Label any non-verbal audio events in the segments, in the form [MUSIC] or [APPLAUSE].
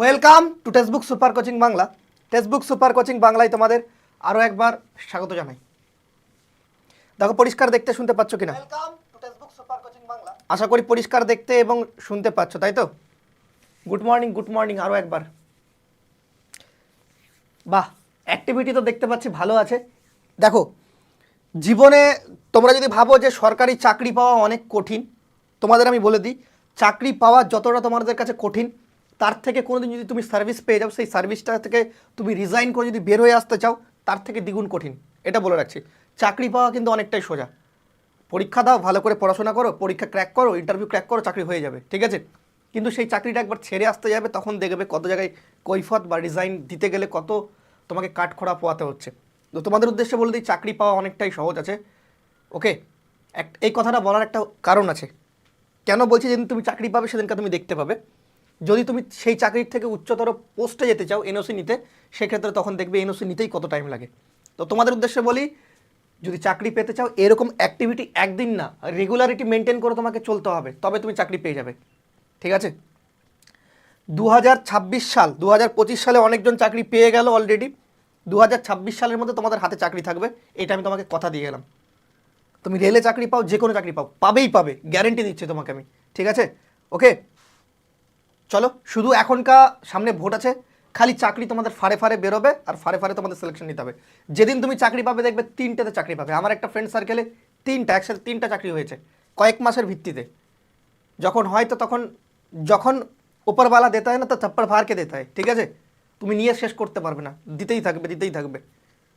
Welcome to textbook super coaching Bangla textbook super coaching বাংলায় তোমাদের আরও একবার স্বাগত জানাই। দেখো পরিষ্কার দেখতে শুনতে পাচ্ছ কিনা? Welcome to textbook super coaching Bangla আশা করি পরিষ্কার দেখতে এবং শুনতে পাচ্ছ তাই তো? গুড মর্নিং গুড মর্নিং আরও একবার। বাহ অ্যাক্টিভিটি তো দেখতে পাচ্ছি ভালো আছে। দেখো জীবনে তোমরা যদি ভাবো যে সরকারি চাকরি পাওয়া অনেক কঠিন তোমাদের আমি বলে দিই চাকরি পাওয়া যতটা তোমাদের কাছে কঠিন তার থেকে কোনোদিন যদি তুমি সার্ভিস পেয়ে যাও, সেই সার্ভিসটা থেকে তুমি রিজাইন করে যদি বের হয়ে আসতে চাও, তার থেকে দ্বিগুণ কঠিন। এটা বলে রাখছি। চাকরি পাওয়া কিন্তু অনেকটাই সোজা। পরীক্ষা দাও, ভালো করে পড়াশোনা করো, পরীক্ষা ক্র্যাক করো ইন্টারভিউ ক্র্যাক করো, চাকরি হয়ে যাবে, ঠিক আছে? কিন্তু সেই চাকরিটা একবার ছেড়ে আসতে যাবে, তখন দেখবে কত জায়গায় কৈফত বা রিজাইন দিতে গেলে কত তোমাকে কাঠখোড়া পোয়াতে হচ্ছে। তো তোমাদের উদ্দেশ্যে বলে দিই, চাকরি পাওয়া অনেকটাই সহজ আছে। ওকে? এক, এই কথাটা বলার একটা কারণ আছে। কেন বলছি যেদিন তুমি চাকরি পাবে, সেদিনকে তুমি দেখতে পাবে। যদি তুমি সেই চাকরির থেকে উচ্চতর পোস্টে যেতে চাও এনওসি নিতে, সেক্ষেত্রে তখন দেখবে এনওসি নিতেই কত টাইম লাগে। তো তোমাদের উদ্দেশ্যে বলি, যদি চাকরি পেতে চাও, এরকম অ্যাক্টিভিটি একদিন না রেগুলারিটি মেনটেন করে তোমাকে চলতে হবে, তবে তুমি চাকরি পেয়ে যাবে। ঠিক আছে? দু হাজার ছাব্বিশ সাল দু হাজার পঁচিশ সালে অনেকজন চাকরি পেয়ে গেল অলরেডি দু হাজার ছাব্বিশ সালের মধ্যে তোমাদের হাতে চাকরি থাকবে, এটা আমি তোমাকে কথা দিয়ে গেলাম। তুমি রেলে চাকরি পাও যে কোনো চাকরি পাও, পাবেই পাবে গ্যারেন্টি দিচ্ছি তোমাকে আমি। ঠিক আছে? ওকে চলো, শুধু এখনকার সামনে ভোট আছে, খালি চাকরি তোমাদের ফারে ফারে বেরোবে আর ফারে ফারে তোমাদের সিলেকশন নিতে হবে। যেদিন তুমি চাকরি পাবে দেখবে তিনটেতে চাকরি পাবে। আমার একটা ফ্রেন্ড সার্কেলে তিনটা, একসাথে তিনটা চাকরি হয়েছে, কয়েক মাসের ভিত্তিতে। যখন হয় তো তখন, যখন উপরওয়ালা দেতা হয় না তো থাপ্পড় ফারকে দেতা হয়, ঠিক আছে? তুমি নিয়ে শেষ করতে পারবে না, দিতেই থাকবে দিতেই থাকবে।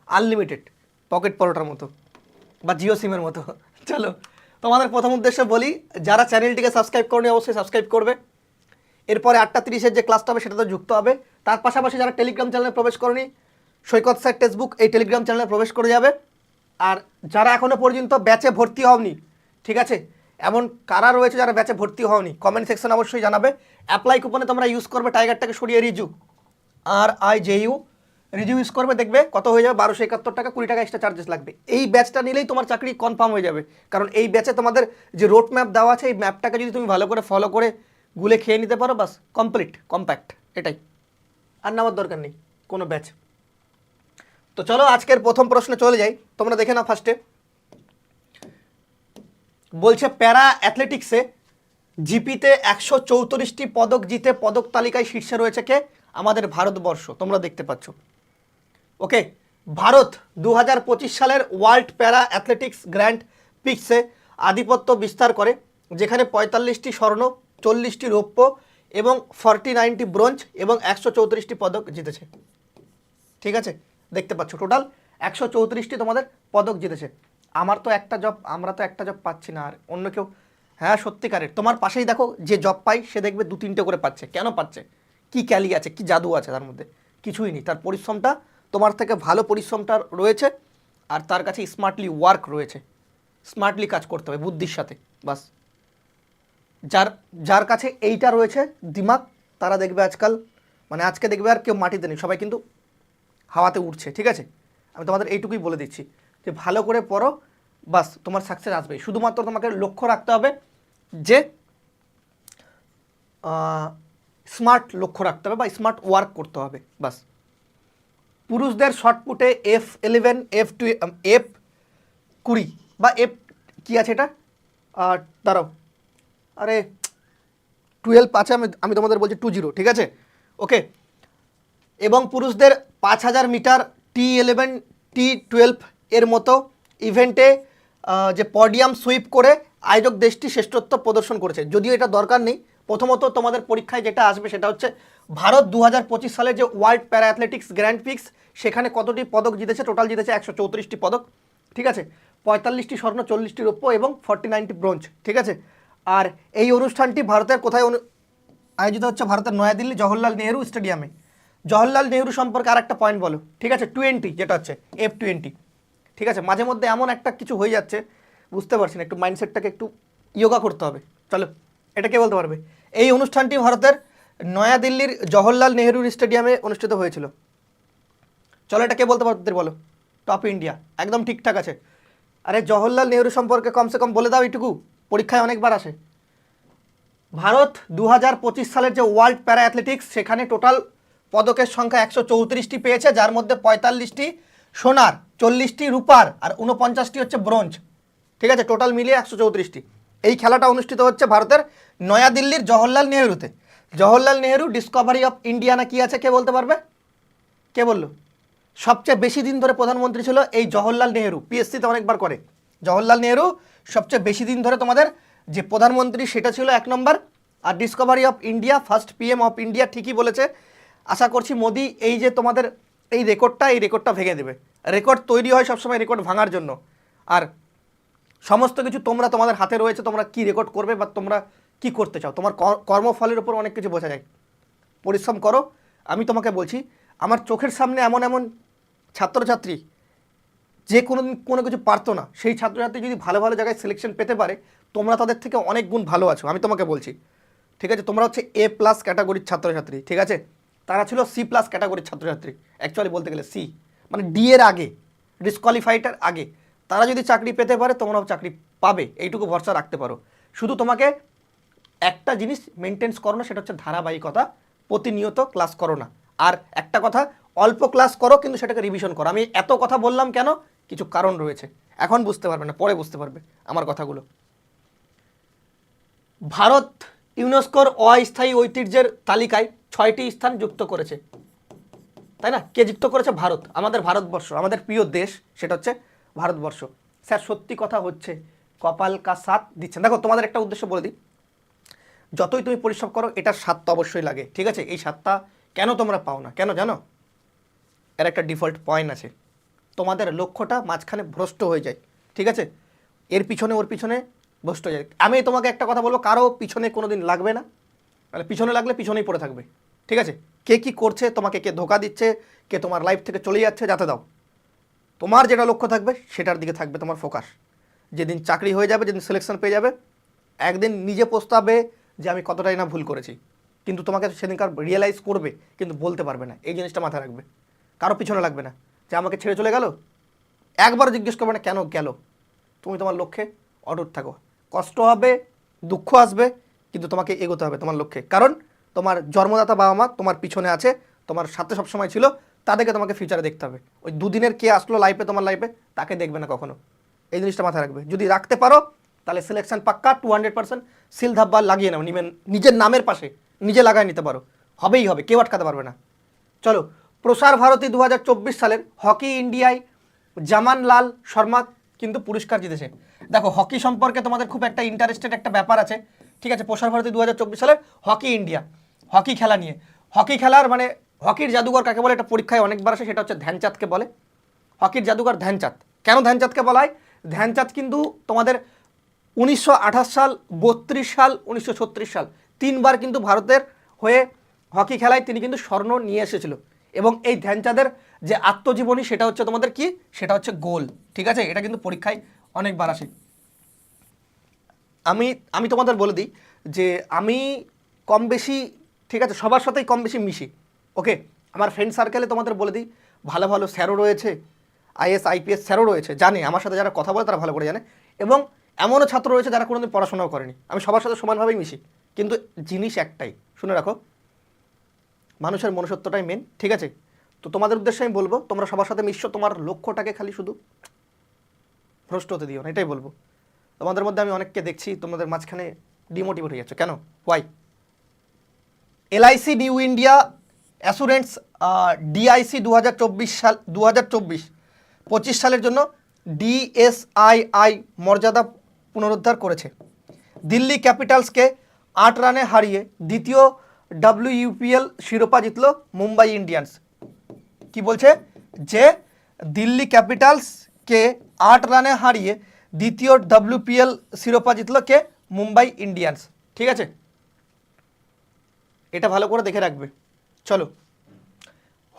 আনলিমিটেড পকেট পরোটার মতো বা জিও সিমের মতো। চলো, তোমাদের প্রথম উদ্দেশ্য বলি, যারা চ্যানেলটিকে সাবস্ক্রাইব করনি, অবশ্যই সাবস্ক্রাইব করবে। এরপরে আটটা তিরিশের যে ক্লাসটা হবে সেটাতে যুক্ত হবে। তার পাশাপাশি যারা টেলিগ্রাম চ্যানেলে প্রবেশ করেনি, সৈকত স্যার টেক্সটবুক এই টেলিগ্রাম চ্যানেলে প্রবেশ করে যাবে। আর যারা এখনও পর্যন্ত ব্যাচে ভর্তি হওনি, ঠিক আছে? এমন কারা রয়েছে যারা ব্যাচে ভর্তি হওনি? কমেন্ট সেকশন অবশ্যই জানাবে। অ্যাপ্লাই কুপনে তোমরা ইউজ করবে টাইগারটাকে সরিয়ে Riju. R I J U রিজিউ ইউজ করবে, দেখবে কত হয়ে যাবে? বারোশো একাত্তর টাকা, কুড়ি টাকা এক্সট্রা চার্জেস লাগবে। এই ব্যাচটা নিলেই তোমার চাকরি কনফার্ম হয়ে যাবে। কারণ এই ব্যাচে তোমাদের যে রোড ম্যাপ দেওয়া আছে, এই ম্যাপটাকে যদি তুমি ভালো করে ফলো করে গুলে খেয়ে নিতে পারো, বাস কমপ্লিট কম্প্যাক্ট এটাই। আর নেওয়ার দরকার নেই, কোনো ব্যাচ তো চলো, আজকের প্রথম প্রশ্নে চলে যাই, তোমরা দেখে নাও ফার্স্টে বলছে, প্যারা অ্যাথলেটিক্সে জিপিতে একশো চৌত্রিশটি পদক জিতে পদক তালিকায় শীর্ষে রয়েছে কে? আমাদের ভারতবর্ষ, তোমরা দেখতে পাচ্ছ। ওকে, ভারত দু হাজার পঁচিশ সালের ওয়ার্ল্ড প্যারা অ্যাথলেটিক্স গ্র্যান্ড পিক্সে আধিপত্য বিস্তার করে, যেখানে পঁয়তাল্লিশটি স্বর্ণ চল্লিশটি রৌপ্য এবং ফর্টি নাইনটি ব্রোঞ্জ এবং একশো চৌত্রিশটি পদক জিতেছে। ঠিক আছে? দেখতে পাচ্ছ টোটাল একশো চৌত্রিশটি তোমাদের পদক জিতেছে। আমার তো একটা জব আমরা তো একটা জব পাচ্ছি না আর অন্য কেউ। হ্যাঁ সত্যিকারের। তোমার পাশেই দেখো যে জব পাই সে দেখবে দু তিনটে করে পাচ্ছে। কেন পাচ্ছে? কি ক্যালি আছে, কি জাদু আছে তার মধ্যে? কিছুই নেই। তার পরিশ্রমটা, তোমার থেকে ভালো পরিশ্রমটা রয়েছে আর তার কাছে স্মার্টলি ওয়ার্ক রয়েছে। স্মার্টলি কাজ করতে হবে বুদ্ধির সাথে, বাস। যার যার কাছে এইটা রয়েছে, দিমাগ, তারা দেখবে আজকাল মানে আজকে দেখবে আর কেউ মাটিতে নেই, সবাই কিন্তু হাওয়াতে উঠছে ঠিক আছে? আমি তোমাদের এইটুকুই বলে দিচ্ছি, যে ভালো করে পড়ো, বাস, তোমার সাকসেস আসবে শুধুমাত্র তোমাকে লক্ষ্য রাখতে হবে যে স্মার্ট লক্ষ্য রাখতে হবে বা স্মার্ট ওয়ার্ক করতে হবে, বাস। পুরুষদের শর্টপুটে F eleven F two F কুড়ি বা এফ কী আছে এটা? দাঁড়াও। আরে টুয়েলভ আছে আমি আমি তোমাদের বলছি টু জিরো ঠিক আছে? ওকে এবং পুরুষদের পাঁচ হাজার metre T eleven T twelve এর মতো ইভেন্টে যে পডিয়াম সুইপ করে আয়োজক দেশটি শ্রেষ্ঠত্ব প্রদর্শন করেছে। যদিও এটা দরকার নেই। প্রথমত তোমাদের পরীক্ষায় যেটা আসবে সেটা হচ্ছে ভারত দু হাজার পঁচিশ সালে যে world para athletics grand pix সেখানে কতটি পদক জিতেছে? টোটাল জিতেছে একশো চৌত্রিশটি পদক, ঠিক আছে? পঁয়তাল্লিশটি স্বর্ণ, চল্লিশটি রৌপ্য এবং ফর্টি নাইনটি ব্রোঞ্জ ঠিক আছে? আর এই অনুষ্ঠানটি ভারতের কোথায় আয়োজিত হচ্ছে? ভারতের নয়াদিল্লি জওহরলাল নেহরু স্টেডিয়ামে। জওহরলাল নেহরু সম্পর্কে আর একটা পয়েন্ট বলো। ঠিক আছে? টোয়েন্টি যেটা হচ্ছে এফ টোয়েন্টি ঠিক আছে? মাঝে মধ্যে এমন একটা কিছু হয়ে যাচ্ছে, বুঝতে পারছি না, একটু মাইন্ডসেটটাকে একটু ইয়োগা করতে হবে। চলো, এটা কে বলতে পারবে? এই অনুষ্ঠানটি ভারতের নয়াদিল্লির জওহরলাল নেহরু স্টেডিয়ামে অনুষ্ঠিত হয়েছিল। চলো, এটা কে বলতে পারবে বলো? টপ ইন্ডিয়া একদম ঠিকঠাক আছে। আরে, জওহরলাল নেহরু সম্পর্কে কমসে কম বলে দাও এইটুকু। পরীক্ষায় অনেকবার আসে। ভারত দু হাজার পঁচিশ সালের যে ওয়ার্ল্ড প্যারা অ্যাথলেটিক্স সেখানে টোটাল পদকের সংখ্যা একশো চৌত্রিশটি পেয়েছে, যার মধ্যে পঁয়তাল্লিশটি সোনার, চল্লিশটি রূপার আর উনপঞ্চাশটি হচ্ছে ব্রোঞ্জ। ঠিক আছে, টোটাল মিলিয়ে একশো চৌত্রিশটি। এই খেলাটা অনুষ্ঠিত হচ্ছে ভারতের নয়াদিল্লির Jawaharlal নেহরুতে। Jawaharlal Nehru discovery of India না কি আছে, কে বলতে পারবে? কে বলল? সবচেয়ে বেশি দিন ধরে প্রধানমন্ত্রী ছিল এই জওহরলাল নেহরু পিএসসিতে অনেকবার করে। জওহরলাল নেহরু সবচেয়ে বেশি দিন ধরে তোমাদের যে প্রধানমন্ত্রী, সেটা ছিল এক নম্বর, আর discovery of India first PM of India ঠিকই বলেছে। আশা করছি মোদি এই যে তোমাদের এই রেকর্ডটা এই রেকর্ডটা ভেঙে দেবে। রেকর্ড তৈরি হয় সবসময় রেকর্ড ভাঙার জন্য। আর সমস্ত কিছু তোমরা তোমাদের হাতে রয়েছে, তোমরা কি রেকর্ড করবে বা তোমরা কি করতে চাও? তোমার কর- কর্মফলের উপর অনেক কিছু বোঝা যায়। পরিশ্রম করো। আমি তোমাকে বলছি, আমার চোখের সামনে এমন এমন ছাত্রছাত্রী যে কোনো দিন কোনো কিছু পারতো না, সেই ছাত্রছাত্রী যদি ভালো ভালো জায়গায় সিলেকশন পেতে পারে, তোমরা তাদের থেকে অনেক গুণ ভালো আছো, আমি তোমাকে বলছি। ঠিক আছে? তোমরা হচ্ছে এ প্লাস ক্যাটাগরির ছাত্রছাত্রী, ঠিক আছে? তারা ছিল সি প্লাস ক্যাটাগরির ছাত্রছাত্রী অ্যাকচুয়ালি বলতে গেলে সি মানে ডি এর আগে ডিসকোয়ালিফাইডের আগে। তারা যদি চাকরি পেতে পারে, তোমরাও চাকরি পাবে, এইটুকু ভরসা রাখতে পারো। শুধু তোমাকে একটা জিনিস মেনটেন্স করো না, সেটা হচ্ছে ধারাবাহিকতা, প্রতিনিয়ত ক্লাস করো না। আর একটা কথা, অল্প ক্লাস করো, কিন্তু সেটাকে রিভিশন করো। আমি এত কথা বললাম কেন? কিছু কারণ রয়েছে। এখন বুঝতে পারবে না, পরে বুঝতে পারবে আমার কথাগুলো। ভারত ইউনেস্কোর অস্থায়ী ঐতিহ্যের তালিকায় ছয়টি স্থান যুক্ত করেছে। তাই না? কে যুক্ত করেছে? ভারত। আমাদের ভারতবর্ষ, আমাদের প্রিয় দেশ, সেটা হচ্ছে ভারতবর্ষ। স্যার, সত্যি কথা হচ্ছে, কপাল কা সাথ দিচ্ছেন। দেখো, তোমাদের একটা উদ্দেশ্য বলে দিই। যতই তুমি পরিশ্রম করো, এটার স্বাদ তো অবশ্যই লাগে। ঠিক আছে? এই স্বাদটা কেন তোমরা পাও না? কেন জানো? এর একটা ডিফল্ট পয়েন্ট আছে। তোমাদের লক্ষ্যটা মাঝখানে ভ্রষ্ট হয়ে যায়, ঠিক আছে? এর পিছনে, ওর পিছনে ভ্রষ্ট হয়ে যায়। আমি তোমাকে একটা কথা বলব, কারও পিছনে কোনো দিন লাগবে না। মানে পিছনে লাগলে পিছনেই পড়ে থাকবে, ঠিক আছে? কে কি করছে, তোমাকে কে ধোকা দিচ্ছে, কে তোমার লাইফ থেকে চলে যাচ্ছে, যাতে দাও। তোমার যেটা লক্ষ্য থাকবে, সেটার দিকে থাকবে তোমার ফোকাস যেদিন চাকরি হয়ে যাবে, যেদিন সিলেকশন পেয়ে যাবে, একদিন নিজে পস্তাবে যে আমি কতটাই না ভুল করেছি। কিন্তু তোমাকে সেদিনকার রিয়েলাইজ করবে, কিন্তু বলতে পারবে না। এই জিনিসটা মাথায় রাখবে। কারও পিছনে লাগবে না। যে আমাকে ছেড়ে চলে গেল? একবার জিজ্ঞেস করবে না কেন গেল? তুমি তোমার লক্ষ্যে অটুট থাকো। কষ্ট হবে, দুঃখ আসবে, কিন্তু তোমাকে এগোতে হবে তোমার লক্ষ্যে। কারণ তোমার জন্মদাতা বাবা মা তোমার পিছনে আছে, তোমার সাথে সবসময় ছিল, তাদেরকে তোমাকে ফিউচারে দেখতে হবে। ওই দুদিনের কে আসলো লাইফে তোমার লাইফে তাকে দেখবে না কখনো। এই জিনিসটা মাথায় রাখবে। যদি রাখতে পারো, তাহলে সিলেকশন পাক্কা টু হান্ড্রেড পার্সেন্ট সিল ধাব্বা লাগিয়ে নাও। নিজের নামের পাশে নিজে লাগায় নিতে পারো। হবেই হবে, কেউ আটকাতে পারবে না। চলো প্রসার ভারতী দু হাজার চব্বিশ সালের হকি ইন্ডিয়ায় জামান লাল শর্মা কিন্তু পুরস্কার জিতেছে। দেখো, হকি সম্পর্কে তোমাদের খুব একটা ইন্টারেস্টেড একটা ব্যাপার আছে। ঠিক আছে, প্রসার ভারতী দু হাজার চব্বিশ সালের হকি ইন্ডিয়া, হকি খেলা নিয়ে। হকি খেলার মানে হকির জাদুঘর কাকে বলে? এটা পরীক্ষায় অনেকবার আসে, সেটা হচ্ছে ধ্যানচাঁদকে বলে। হকির জাদুঘর ধ্যানচাঁদ। কেন ধ্যানচাঁদকে বলা হয়? ধ্যানচাঁদ কিন্তু তোমাদের উনিশশো আঠাশ সাল, বত্রিশ সাল, উনিশশো ছত্রিশ সাল, তিনবার কিন্তু ভারতের হয়ে হকি খেলায় তিনি কিন্তু স্বর্ণ নিয়ে এসেছিল। এবং এই ধ্যানচাঁদের যে আত্মজীবনী, সেটা হচ্ছে তোমাদের কি? সেটা হচ্ছে গোল। ঠিক আছে? এটা কিন্তু পরীক্ষায় অনেকবার আসে। আমি আমি তোমাদের বলে দিই যে আমি কম বেশি, ঠিক আছে? সবার সাথেই কম বেশি মিশি। ওকে? আমার ফ্রেন্ড সার্কেলে তোমাদের বলে দিই, ভালো ভালো স্যারও রয়েছে, আইএস, আইপিএস স্যারও রয়েছে, জানে। আমার সাথে যারা কথা বলে তারা ভালো করে জানে। এবং এমনও ছাত্র রয়েছে যারা কোনোদিন পড়াশোনাও করেনি। আমি সবার সাথে সমানভাবেই মিশি। কিন্তু জিনিস একটাই, শুনে রাখো মানুষের মনুষ্যত্বটাই মেন ঠিক আছে? তো তোমাদের উদ্দেশ্যে আমি বলব, তোমরা সবার সাথে মিশছো, তোমার লক্ষ্যটাকে খালি শুধু ভ্রষ্ট হতে দিও না, এটাই বলব। তোমাদের মধ্যে আমি অনেককে দেখছি, তোমাদের মাঝখানে ডিমোটিভেট হয়ে যাচ্ছে। কেন? Why LIC new India assurance DIC দু হাজার চব্বিশ সাল দু পঁচিশ সালের জন্য ডিএসআইআই মর্যাদা পুনরুদ্ধার করেছে। দিল্লি ক্যাপিটালসকে আট রানে হারিয়ে দ্বিতীয় ডাব্লিউইউপিএল শিরোপা জিতল মুম্বাই ইন্ডিয়ান্স। কি বলছে? যে দিল্লি ক্যাপিটালসকে আট রানে হারিয়ে দ্বিতীয় ডাব্লিউপিএল শিরোপা জিতল কে মুম্বাই ইন্ডিয়ান্স। ঠিক আছে? এটা ভালো করে দেখে রাখবে। চলো।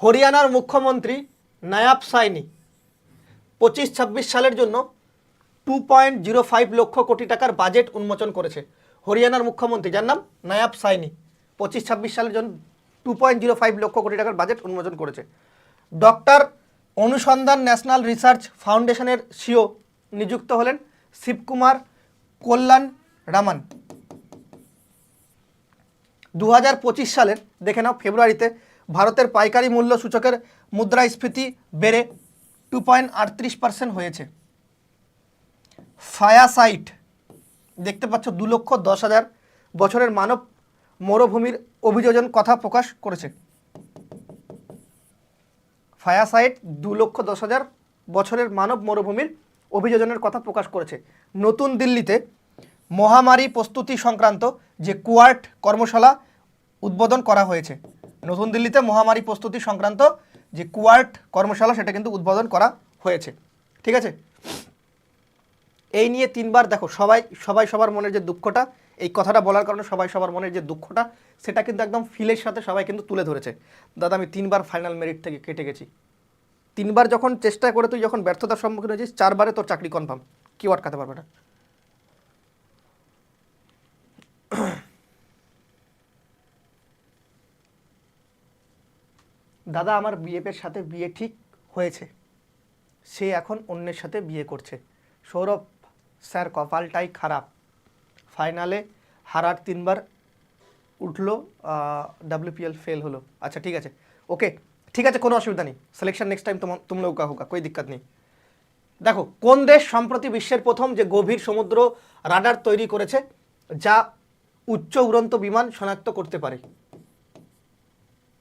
হরিয়ানার মুখ্যমন্ত্রী নায়াব সাইনি পঁচিশ ছাব্বিশ সালের জন্য two point zero five lakh crore টাকার বাজেট উন্মোচন করেছে। হরিয়ানার মুখ্যমন্ত্রী, যার নাম নায়াব সাইনি। পঁচিশ ছাব্বিশ সালের জন্য two point zero five lakh crore টাকার বাজেট উন্মোচন করেছে। ডক্টর অনুসন্ধান ন্যাশনাল রিসার্চ ফাউন্ডেশনের সিও নিযুক্ত হলেন শিবকুমার কল্যাণ রামান। দু হাজার পঁচিশ সালের, দেখে নাও, ফেব্রুয়ারিতে ভারতের পাইকারি মূল্য সূচকের মুদ্রাস্ফীতি বেড়ে টু পয়েন্ট আটত্রিশ পার্সেন্ট হয়েছে। ফায়াসাইট, দেখতে পাচ্ছ, দু লক্ষ দশ হাজার বছরের মানব মরুভূমির অভিযোজন কথা প্রকাশ করেছে। ফায়াসাইট দু লক্ষ দশ হাজার বছরের মানব মরুভূমির অভিযোজনের কথা প্রকাশ করেছে। নতুন দিল্লিতে মহামারী প্রস্তুতি সংক্রান্ত যে কুয়ার্ট কর্মশালা উদ্বোধন করা হয়েছে, নতুন দিল্লিতে মহামারী প্রস্তুতি সংক্রান্ত যে কুয়ার্ট কর্মশালা সেটা কিন্তু উদ্বোধন করা হয়েছে। ঠিক আছে? এই নিয়ে তিনবার দেখো, সবাই সবাই সবার মনের যে দুঃখটা এই কথাটা বলার কারণে সবাই সবার মনের যে দুঃখটা, সেটা কিন্তু একদম ফিলের সাথে সবাই কিন্তু তুলে ধরেছে। দাদা, আমি তিনবার ফাইনাল মেরিট থেকে কেটে গেছি। তিনবার যখন চেষ্টা করে তুই যখন ব্যর্থতার সম্মুখীন হয়েছিস, চারবারে তোর চাকরি কনফার্ম কেউ আটকাতে পারবে না। দাদা, আমার বিএফের সাথে বিয়ে ঠিক হয়েছে। সে এখন অন্যের সাথে বিয়ে করছে। সৌরভ, স্যার, কপালটাই খারাপ। ফাইনালে হারার তিনবার উঠল ডাব্লিউপিএল ফেল হলো। আচ্ছা ঠিক আছে। ওকে, ঠিক আছে, কোনো অসুবিধা নেই। সিলেকশন নেক্সট টাইম তোমার তুম লোকা হোকা, কোই দিক্কত নেই। দেখো, কোন দেশ সম্প্রতি বিশ্বের প্রথম যে গভীর সমুদ্র রাডার তৈরি করেছে, যা উচ্চ উড়ন্ত বিমান শনাক্ত করতে পারে?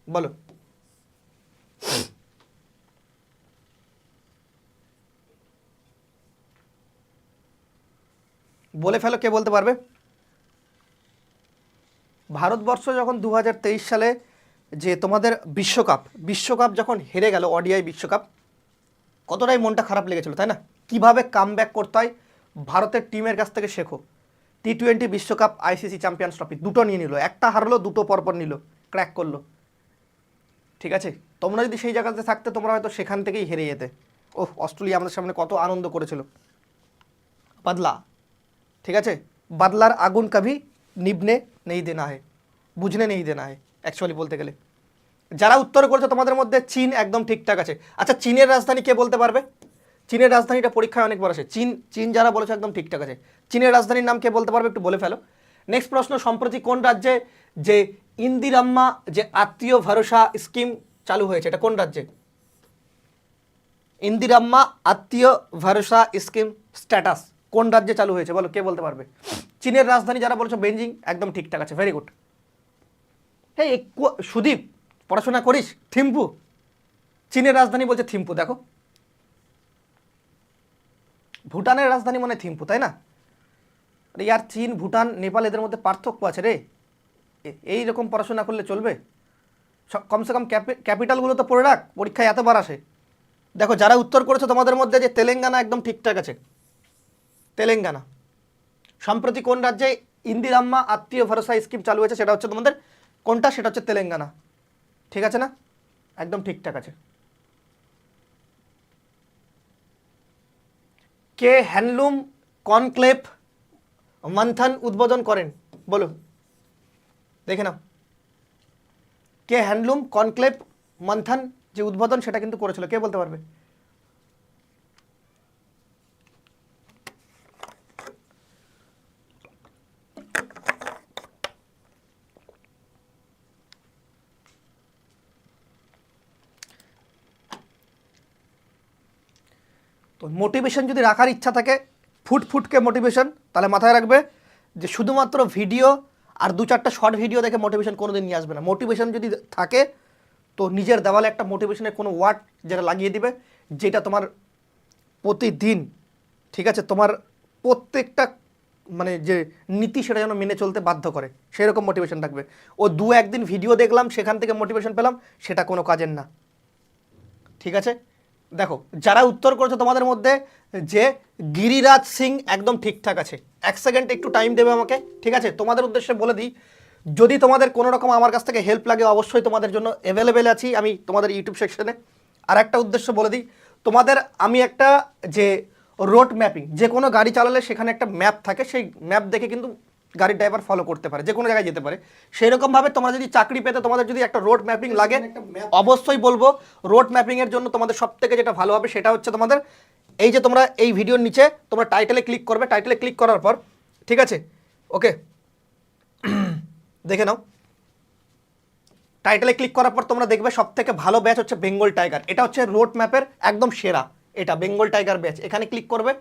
বলো। বলে ফেলো কে বলতে পারবে? ভারতবর্ষ যখন দু হাজার তেইশ সালে যে তোমাদের বিশ্বকাপ বিশ্বকাপ যখন হেরে গেল অডিআই বিশ্বকাপ, কতটাই মনটা খারাপ লেগেছিল, তাই না? কীভাবে কাম করতে হয়, ভারতের টিমের কাছ থেকে শেখো। টি টোয়েন্টি বিশ্বকাপ আইসিসি চ্যাম্পিয়ন্স ট্রফি দুটো নিয়ে নিল। একটা হারলো, দুটো পরপর নিল ক্র্যাক করল। ঠিক আছে? তোমরা যদি সেই জায়গাতে থাকতে, তোমরা হয়তো সেখান থেকেই হেরে যেতে। ওহ, অস্ট্রেলিয়া আমাদের সামনে কত আনন্দ করেছিল। বাদলা ঠিক আছে বাদলার আগুন কভি নিবনে নেই দেনা হয় বুঝনে নেই দেনা হয় অ্যাকচুয়ালি বলতে গেলে যারা উত্তর করেছে তোমাদের মধ্যে চীন একদম ঠিকঠাক আছে আচ্ছা চীনের রাজধানী কে বলতে পারবে চীনের রাজধানীটা পরীক্ষায় অনেকবার আসে চীন চীন যারা বলেছে একদম ঠিকঠাক আছে চীনের রাজধানীর নাম কে বলতে পারবে একটু বলে ফেলো নেক্সট প্রশ্ন সম্প্রতি কোন রাজ্যে যে ইন্দিরাম্মা যে আত্মীয় ভরসা স্কিম চালু হয়েছে এটা কোন রাজ্যে ইন্দিরাম্মা আত্মীয় ভরসা স্কিম স্ট্যাটাস কোন রাজ্যে চালু হয়েছে? বলো, কে বলতে পারবে? চীনের রাজধানী যারা বলছো বেঞ্জিং একদম ঠিকঠাক আছে ভেরি গুড হ্যাঁ সুদীপ, পড়াশোনা করিস? থিম্পু। চীনের রাজধানী বলছে থিম্পু, দেখো। ভুটানের রাজধানী মানে থিম্পু, তাই না? আরে ইয়ার, চীন, ভুটান, নেপাল, এদের মধ্যে পার্থক্য আছে রে। এই রকম পড়াশোনা করলে চলবে? কমসে কম ক্যাপি- ক্যাপিটালগুলো তো পড়ে রাখ, পরীক্ষায় এতবার আসে। দেখো, যারা উত্তর করেছ তোমাদের মধ্যে যে তেলেঙ্গানা একদম ঠিকঠাক আছে তেলেঙ্গানা। সম্প্রতি কোন রাজ্যে ইন্দিরাম্মা আত্মীয় ভরসা স্কিম চালু হয়েছে সেটা হচ্ছে তোমাদের কোনটা? সেটা হচ্ছে তেলেঙ্গানা। ঠিক আছে না? একদম ঠিকঠাক আছে। কে হ্যান্ডলুম কনক্লেভ মন্থন উদ্বোধন করেন? বলো। দেখে নাও। কে হ্যান্ডলুম কনক্লেভ মন্থন যে উদ্বোধন সেটা কিন্তু করেছিল। কে বলতে পারবে? তো মোটিভেশন যদি রাখার ইচ্ছা থাকে, ফুট ফুটকে মোটিভেশন তাহলে মাথায় রাখবে যে শুধুমাত্র ভিডিও আর দু চারটা শর্ট ভিডিও দেখে মোটিভেশন কোনো দিন নিয়ে আসবে না। মোটিভেশন যদি থাকে, তো নিজের দেওয়ালে একটা মোটিভেশনের কোনো ওয়ার্ড যেটা লাগিয়ে দিবে, যেটা তোমার প্রতিদিন, ঠিক আছে, তোমার প্রত্যেকটা মানে যে নীতি সেটা যেন মেনে চলতে বাধ্য করে। সেই রকম মোটিভেশন থাকবে। ও দু একদিন ভিডিও দেখলাম, সেখান থেকে মোটিভেশন পেলাম, সেটা কোনো কাজের না। ঠিক আছে? দেখো, যারা উত্তর করেছ তোমাদের মধ্যে যে গিরিরাজ সিং একদম ঠিকঠাক আছে। এক সেকেন্ড, একটু টাইম দেবে আমাকে, ঠিক আছে? তোমাদের উদ্দেশ্যে বলে দিই, যদি তোমাদের কোনো রকম আমার কাছ থেকে হেল্প লাগে, অবশ্যই তোমাদের জন্য অ্যাভেলেবেল আছি আমি তোমাদের ইউটিউব সেকশনে আর একটা উদ্দেশ্য বলে দিই, তোমাদের আমি একটা যে রোড ম্যাপিং যে কোনো গাড়ি চালালে সেখানে একটা ম্যাপ থাকে, সেই ম্যাপ দেখে কিন্তু গাড়ির ড্রাইভার ফলো করতে পারে যে কোনো জায়গায় যেতে পারে। সেই রকমভাবে তোমরা যদি চাকরি পেতে তোমাদের যদি একটা রোড ম্যাপিং লাগে অবশ্যই বলব রোড ম্যাপিংয়ের জন্য তোমাদের সব থেকে যেটা ভালো হবে সেটা হচ্ছে তোমাদের এই যে তোমরা এই ভিডিওর নিচে তোমরা টাইটেলে ক্লিক করবে। টাইটেলে ক্লিক করার পর ঠিক আছে? ওকে [CLEARS THROAT] দেখে নাও। টাইটেলে ক্লিক করার পর তোমরা দেখবে সব থেকে ভালো ব্যাচ হচ্ছে বেঙ্গল টাইগার এটা হচ্ছে রোড ম্যাপের একদম সেরা। এটা বেঙ্গল টাইগার ব্যাচ এখানে ক্লিক করবে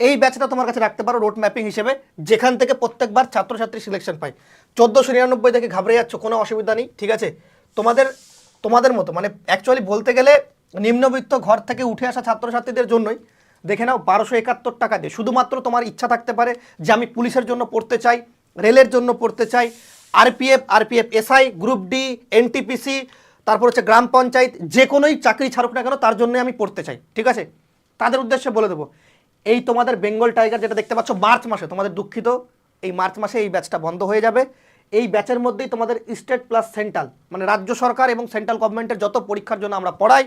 এই ব্যাচটা তোমার কাছে রাখতে পারো রোড ম্যাপিং হিসেবে, যেখান থেকে প্রত্যেকবার ছাত্রছাত্রী সিলেকশন পায়। চোদ্দোশো নিরানব্বই থেকে ঘাবড়ে যাচ্ছ, কোনো অসুবিধা নেই, ঠিক আছে? তোমাদের তোমাদের মতো মানে অ্যাকচুয়ালি বলতে গেলে নিম্নবিত্ত ঘর থেকে উঠে আসা ছাত্রছাত্রীদের জন্যই, দেখে নাও, বারোশো একাত্তর টাকা দিয়ে। শুধুমাত্র তোমার ইচ্ছা থাকতে পারে যে আমি পুলিশের জন্য পড়তে চাই, রেলের জন্য পড়তে চাই RPF RPF SI group D NTPC তারপর হচ্ছে গ্রাম পঞ্চায়েত, যে কোনোই চাকরি ছাড়ুক না কেন, তার জন্যই আমি পড়তে চাই, ঠিক আছে? তাদের উদ্দেশ্যে বলে দেবো এই তোমাদের বেঙ্গল টাইগার যেটা দেখতে পাচ্ছ, মার্চ মাসে, তোমাদের দুঃখিত, এই মার্চ মাসে এই ব্যাচটা বন্ধ হয়ে যাবে। এই ব্যাচের মধ্যেই তোমাদের স্টেট প্লাস সেন্ট্রাল মানে রাজ্য সরকার এবং সেন্ট্রাল গভর্নমেন্টের যত পরীক্ষার জন্য আমরা পড়াই,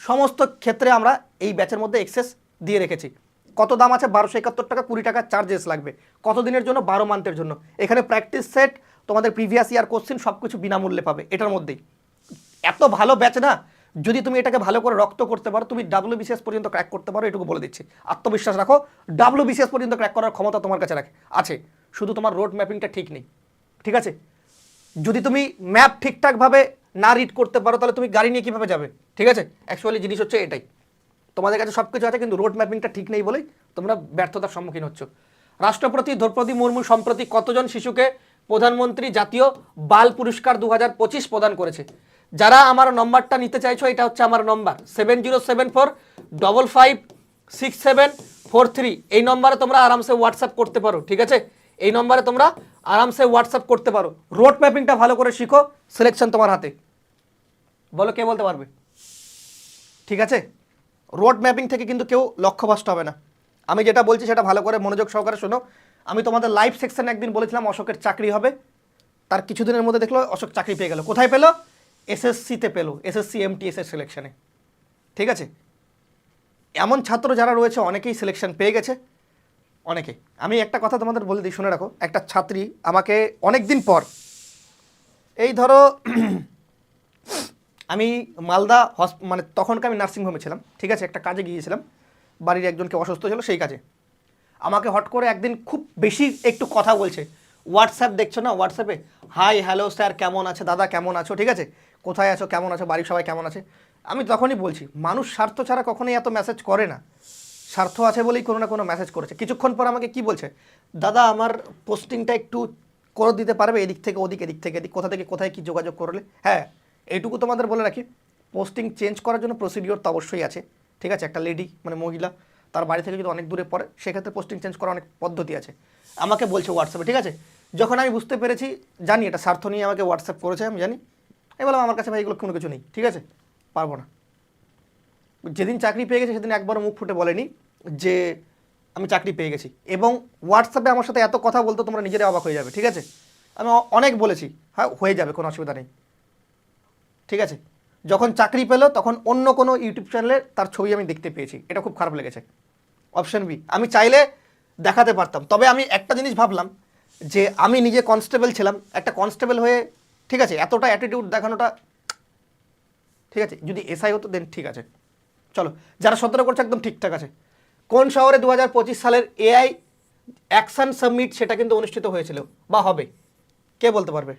সমস্ত ক্ষেত্রে আমরা এই ব্যাচের মধ্যে এক্সেস দিয়ে রেখেছি। কত দাম আছে? বারোশো একাত্তর টাকা, কুড়ি টাকা চার্জেস লাগবে। কত দিনের জন্য? বারো মান্থের জন্য। এখানে প্র্যাকটিস সেট তোমাদের প্রিভিয়াস ইয়ার কোশ্চেন সব কিছু বিনামূল্যে পাবে, এটার মধ্যেই। এত ভালো ব্যাচ না যদি তুমি এটাকে ভালো করে রক্ত করতে পারো, তুমি ডাব্লিউ বিসিএস পর্যন্ত ক্র্যাক করতে পারো, এটুকু বলে দিচ্ছি। আত্মবিশ্বাস রাখো ডাব্লিউ বিসিএস পর্যন্ত ক্র্যাক করার ক্ষমতা তোমার কাছে রাখে, আছে। শুধু তোমার রোড ম্যাপিংটা ঠিক নেই, ঠিক আছে? যদি তুমি ম্যাপ ঠিকঠাকভাবে না রিড করতে পারো, তাহলে তুমি গাড়ি নিয়ে কীভাবে যাবে, ঠিক আছে? অ্যাকচুয়ালি জিনিস হচ্ছে এটাই। তোমাদের কাছে সব কিছু আছে, কিন্তু রোড ম্যাপিংটা ঠিক নেই বলেই তোমরা ব্যর্থতার সম্মুখীন হচ্ছ। রাষ্ট্রপতি দ্রৌপদী মুর্মু সম্প্রতি কতজন শিশুকে প্রধানমন্ত্রী জাতীয় বাল পুরস্কার দু হাজার পঁচিশ প্রদান করেছে? যারা আমার নম্বরটা নিতে চাইছো, এটা হচ্ছে আমার নম্বর। Seven zero seven four double five six seven four three. এই নম্বরে তোমরা আরামসে হোয়াটসঅ্যাপ করতে পারো, ঠিক আছে? এই নম্বরে তোমরা আরামসে হোয়াটসঅ্যাপ করতে পারো। রোড ম্যাপিংটা ভালো করে শিখো সিলেকশন তোমার হাতে। বলো কে বলতে পারবে? ঠিক আছে? রোড ম্যাপিং থেকে কিন্তু কেউ লক্ষ্যভ্রষ্ট হবে না। আমি যেটা বলছি সেটা ভালো করে মনোযোগ সহকারে শোনো। আমি তোমাদের লাইভ সেকশনে একদিন বলেছিলাম, অশোকের চাকরি হবে। তার কিছুদিনের মধ্যে দেখল, অশোক চাকরি পেয়ে গেল। কোথায় পেল? এসএসসিতে পেল, এসএসসি এমটিএস এর সিলেকশনে ঠিক আছে? এমন ছাত্র যারা রয়েছে, অনেকেই সিলেকশন পেয়ে গেছে। অনেকে। আমি একটা কথা তোমাদের বলে দিই, শুনে রাখো। একটা ছাত্রী আমাকে অনেক দিন পর, এই ধরো, [CLEARS THROAT] আমি মালদা হস মানে তখনকে আমি নার্সিংহোমে ছিলাম, ঠিক আছে? একটা কাজে গিয়েছিলাম। বাড়ির একজনকে অসুস্থ ছিল, সেই কাজে। আমাকে হট করে একদিন খুব বেশি একটু কথা বলছে। হোয়াটসঅ্যাপ দেখছ না? হোয়াটসঅ্যাপে হাই হ্যালো স্যার কেমন আছে? দাদা, কেমন আছো? ঠিক আছে? কোথায় আছো, কেমন আছো, বাড়ির সবাই কেমন আছে? আমি তখনই বলছি, মানুষ স্বার্থ ছাড়া কখনোই এত মেসেজ করে না। স্বার্থ আছে বলেই কোনো না কোনো মেসেজ করেছে। কিছুক্ষণ পর আমাকে কি বলছে? দাদা, আমার পোস্টিংটা একটু করে দিতে পারবে এদিক থেকে, ওদিক, এদিক থেকে, এদিক কোথা থেকে, কোথায় কি যোগাযোগ করলে? হ্যাঁ এইটুকু তোমাদের বলে রাখি। পোস্টিং চেঞ্জ করার জন্য প্রসিডিওর তো অবশ্যই আছে। ঠিক আছে, একটা লেডি মানে মহিলা, তার বাড়ি থেকে যদি অনেক দূরে পড়ে, সেক্ষেত্রে পোস্টিং চেঞ্জ করার অনেক পদ্ধতি আছে। আমাকে বলছে হোয়াটসঅ্যাপে ঠিক আছে? যখন আমি বুঝতে পেরেছি, জানি এটা স্বার্থ নিয়ে আমাকে হোয়াটসঅ্যাপ করেছে, আমি জানি। আমি বললাম, আমার কাছে ভাই এগুলো কোনো কিছু নেই, ঠিক আছে? পারব না। যেদিন চাকরি পেয়ে গেছে সেদিন একবার মুখ ফুটে বলেনি যে আমি চাকরি পেয়ে গেছি। এবং হোয়াটসঅ্যাপে আমার সাথে এত কথা বলতো তোমরা নিজেরাই অবাক হয়ে যাবে, ঠিক আছে? আমি অনেক বলেছি হ্যাঁ হয়ে যাবে, কোনো অসুবিধা নেই, ঠিক আছে? যখন চাকরি পেল, তখন অন্য কোনো ইউটিউব চ্যানেলে তার ছবি আমি দেখতে পেয়েছি, এটা খুব খারাপ লেগেছে। অপশন বি, আমি চাইলে দেখাতে পারতাম। তবে আমি একটা জিনিস ভাবলাম যে আমি নিজে কনস্টেবল ছিলাম, একটা কনস্টেবল হয়ে ঠিক আছে, এতটা অ্যাটিটিউড দেখানোটা ঠিক আছে, যদি এসআই হতো দেন ঠিক আছে। চলো, যারা সতেরো করছে, একদম ঠিকঠাক আছে। কোন শহরে দু হাজার পঁচিশ সালের এআই অ্যাকশন সাবমিট সেটা কিন্তু অনুষ্ঠিত হয়েছিল? বা হবে? কে বলতে পারবে?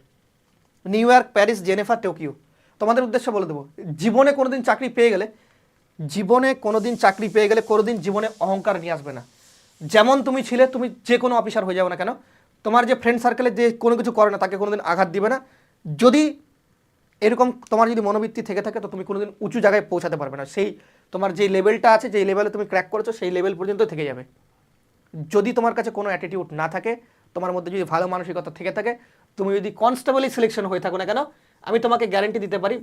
New York, Paris, Geneva, Tokyo. তোমাদের উদ্দেশ্যে বলে দেবো, জীবনে কোনোদিন চাকরি পেয়ে গেলে, জীবনে কোনো দিন চাকরি পেয়ে গেলে কোনো দিন জীবনে অহংকার নিয়ে আসবে না। যেমন তুমি ছিলে, তুমি যে কোনো অফিসার হয়ে যাও না কেন, তোমার যে ফ্রেন্ড সার্কেলে যে কোনো কিছু করে না, তাকে কোনো দিন আঘাত দিবে না। যদি এরকম তোমার যদি মনোবৃত্তি থেকে থাকে, তো তুমি কোনোদিন উঁচু জায়গায় পৌঁছাতে পারবে না। সেই তোমার যে লেভেলটা আছে যেই লেভেলে তুমি ক্র্যাক করেছ, সেই লেভেল পর্যন্ত থেকে যাবে। যদি তোমার কাছে কোনো অ্যাটিটিউড না থাকে, তোমার মধ্যে যদি ভালো মানসিকতা থেকে থাকে, তুমি যদি কনস্টেবলই সিলেকশন হয়ে থাকো না কেন, আমি তোমাকে গ্যারেন্টি দিতে পারি,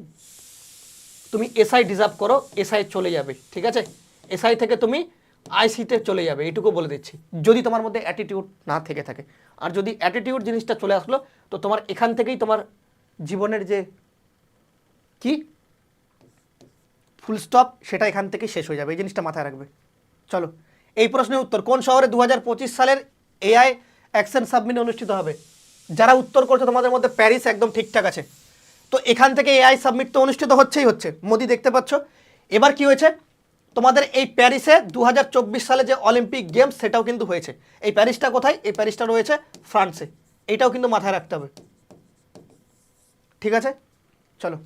তুমি এসআই ডিজার্ভ করো এসআই চলে যাবে, ঠিক আছে? এসআই থেকে তুমি আইসিতে চলে যাবে এটুকু বলে দিচ্ছি। যদি তোমার মধ্যে অ্যাটিটিউড না থেকে থাকে। আর যদি অ্যাটিটিউড জিনিসটা চলে আসলো, তো তোমার এখান থেকেই তোমার জীবনের যে কি? ফুল স্টপ সেটা এখান থেকেই শেষ হয়ে যাবে। এই জিনিসটা মাথায় রাখবে। চলো, এই প্রশ্নের উত্তর কোন শহরে দু হাজার পঁচিশ সালের এআই অ্যাকশন সাবমিট অনুষ্ঠিত হবে? যারা উত্তর করছে, তোমাদের মধ্যে প্যারিস একদম ঠিকঠাক আছে। তো এখান থেকে এআই সাবমিট তো অনুষ্ঠিত হচ্ছেই হচ্ছে। মোদি, দেখতে পাচ্ছ? এবার কি হয়েছে? তোমাদের এই প্যারিসে দু হাজার চব্বিশ সালে যে অলিম্পিক গেমস সেটাও কিন্তু হয়েছে। এই প্যারিসটা কোথায়? এই প্যারিসটা রয়েছে ফ্রান্সে এইটাও কিন্তু মাথায় রাখতে হবে। ঠিক আছে? চলো।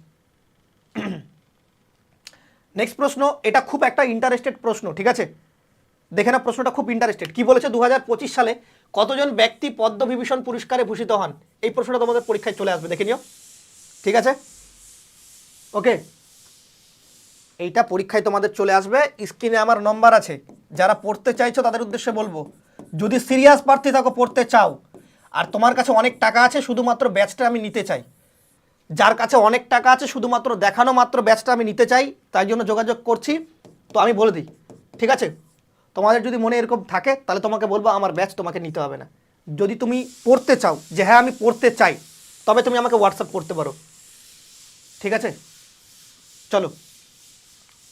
নেক্সট প্রশ্ন, এটা খুব একটা ইন্টারেস্টেড প্রশ্ন, ঠিক আছে? দেখে না প্রশ্নটা খুব ইন্টারেস্টেড কি বলেছে দু হাজার পঁচিশ সালে কতজন ব্যক্তি পদ্মবিভূষণ পুরস্কারে ভূষিত হন? এই প্রশ্নটা তোমাদের পরীক্ষায় চলে আসবে, দেখে নিও। ঠিক আছে? ওকে এইটা পরীক্ষায় তোমাদের চলে আসবে। স্ক্রিনে আমার নম্বর আছে। যারা পড়তে চাইছো তাদের উদ্দেশ্যে বলব, যদি সিরিয়াস প্রার্থী থাকো পড়তে চাও, আর তোমার কাছে অনেক টাকা আছে, শুধুমাত্র ব্যাচটা আমি নিতে চাই। যার কাছে অনেক টাকা আছে, শুধুমাত্র দেখানো মাত্র ব্যাচটা আমি নিতে চাই, তাই জন্য যোগাযোগ করছি। তো আমি বলে দিই, ঠিক আছে? তোমাদের যদি মনে এরকম থাকে, তাহলে তোমাকে বলব, আমার ব্যাচ তোমাকে নিতে হবে না। যদি তুমি পড়তে চাও, যে হ্যাঁ আমি পড়তে চাই, তবে তুমি আমাকে হোয়াটসঅ্যাপ করতে পারো। ঠিক আছে? চলো।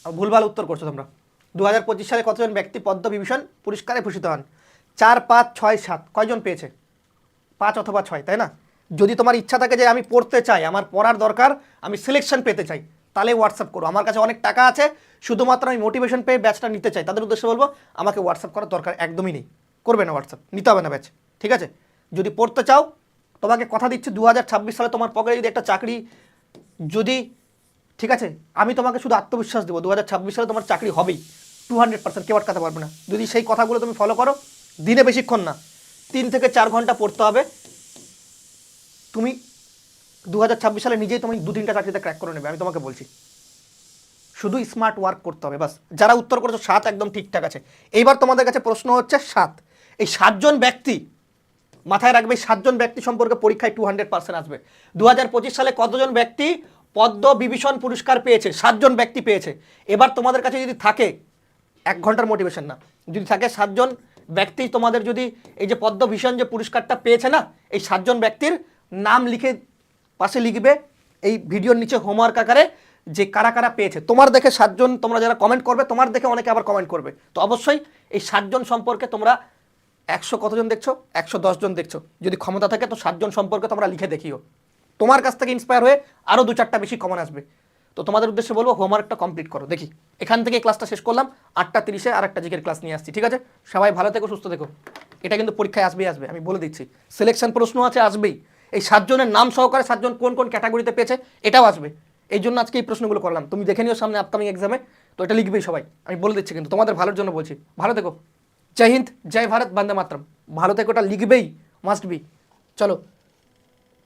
ভুলভাল উত্তর করছ তোমরা। দু হাজার পঁচিশ সালে কতজন ব্যক্তি পদ্মবিভূষণ পুরস্কারে ভূষিত হন? চার, পাঁচ, ছয়, সাত। কয়জন পেয়েছে? পাঁচ অথবা ছয়, তাই না? যদি তোমার ইচ্ছা থাকে যে আমি পড়তে চাই, আমার পড়ার দরকার, আমি সিলেকশন পেতে চাই, তাহলে হোয়াটসঅ্যাপ করো। আমার কাছে অনেক টাকা আছে, শুধুমাত্র আমি মোটিভেশন পেয়ে ব্যাচটা নিতে চাই, তাদের উদ্দেশ্যে বলব, আমাকে হোয়াটসঅ্যাপ করার দরকার একদমই নেই। করবে না হোয়াটসঅ্যাপ নিতে হবে না ব্যাচ ঠিক আছে? যদি পড়তে চাও, তোমাকে কথা দিচ্ছি দু হাজার ছাব্বিশ সালে তোমার পকেটে যদি একটা চাকরি, যদি, ঠিক আছে? আমি তোমাকে শুধু আত্মবিশ্বাস দেবো দু সালে তোমার চাকরি হবেই। টু হান্ড্রেড পার্সেন্ট কেউ আটকাতে পারবে না। যদি সেই কথাগুলো তুমি ফলো করো, দিনে বেশিক্ষণ না, তিন থেকে চার ঘণ্টা পড়তে হবে তুমি দু হাজার ছাব্বিশ সালে নিজেই তুমি দু তিনটা চাকরিতে ক্র্যাক করে নেবে, আমি তোমাকে বলছি। শুধু স্মার্ট ওয়ার্ক করতে হবে, বাস। যারা উত্তর করেছ, সাত একদম ঠিকঠাক আছে। এইবার তোমাদের কাছে প্রশ্ন হচ্ছে সাত। এই সাতজন ব্যক্তি, মাথায় রাখবে সাতজন ব্যক্তি সম্পর্কে পরীক্ষায় টু হান্ড্রেড পার্সেন্ট আসবে। দু হাজার পঁচিশ সালে কতজন ব্যক্তি পদ্ম বিভীষণ পুরস্কার পেয়েছে? সাতজন ব্যক্তি পেয়েছে। এবার তোমাদের কাছে যদি থাকে, এক ঘণ্টার মোটিভেশন না, যদি থাকে সাতজন ব্যক্তি তোমাদের যদি এই যে পদ্মভীষণ যে পুরস্কারটা পেয়েছে না, এই সাতজন ব্যক্তির নাম লিখে, পাশে লিখবে এই ভিডিওর নিচে হোমওয়ার্ক আকারে যে কারা কারা পেয়েছে। তোমার দেখে সাতজন তোমরা যারা কমেন্ট করবে, তোমার দেখে অনেকে আবার কমেন্ট করবে। তো অবশ্যই এই সাতজন সম্পর্কে তোমরা একশো কতজন দেখছ? একশো দশজন দেখছ। যদি ক্ষমতা থাকে তো সাতজন সম্পর্কে তোমরা লিখে দেখিও। তোমার কাছ থেকে ইন্সপায়ার হয়ে আরও দু চারটা বেশি কমন আসবে। তো তোমাদের উদ্দেশ্যে বলব হোমওয়ার্কটা কমপ্লিট করো। দেখি, এখান থেকে ক্লাসটা শেষ করলাম, আটটা তিরিশে আর একটা জিকের ক্লাস নিয়ে আসছি, ঠিক আছে? সবাই ভালো থেকো, সুস্থ থেকো। এটা কিন্তু পরীক্ষায় আসবেই, আসবে, আমি বলে দিচ্ছি। সিলেকশন প্রশ্ন আছে, আসবেই। এই সাতজনের নাম সহকারে সাতজন কোন কোন ক্যাটাগরিতে পেয়েছে, এটাও আসবে। এই জন্য আজকে এই প্রশ্নগুলো করলাম। তুমি দেখে নিও সামনে আপকামিং এক্সামে তো এটা লিখবেই সবাই। আমি বলে দিচ্ছি কিন্তু, তোমাদের ভালোর জন্য বলছি। ভালো থেকো। জয় হিন্দ, জয় ভারত, বন্দে মাতরম। ভালো থেকো, ওটা লিখবেই মাস্ট বি চলো।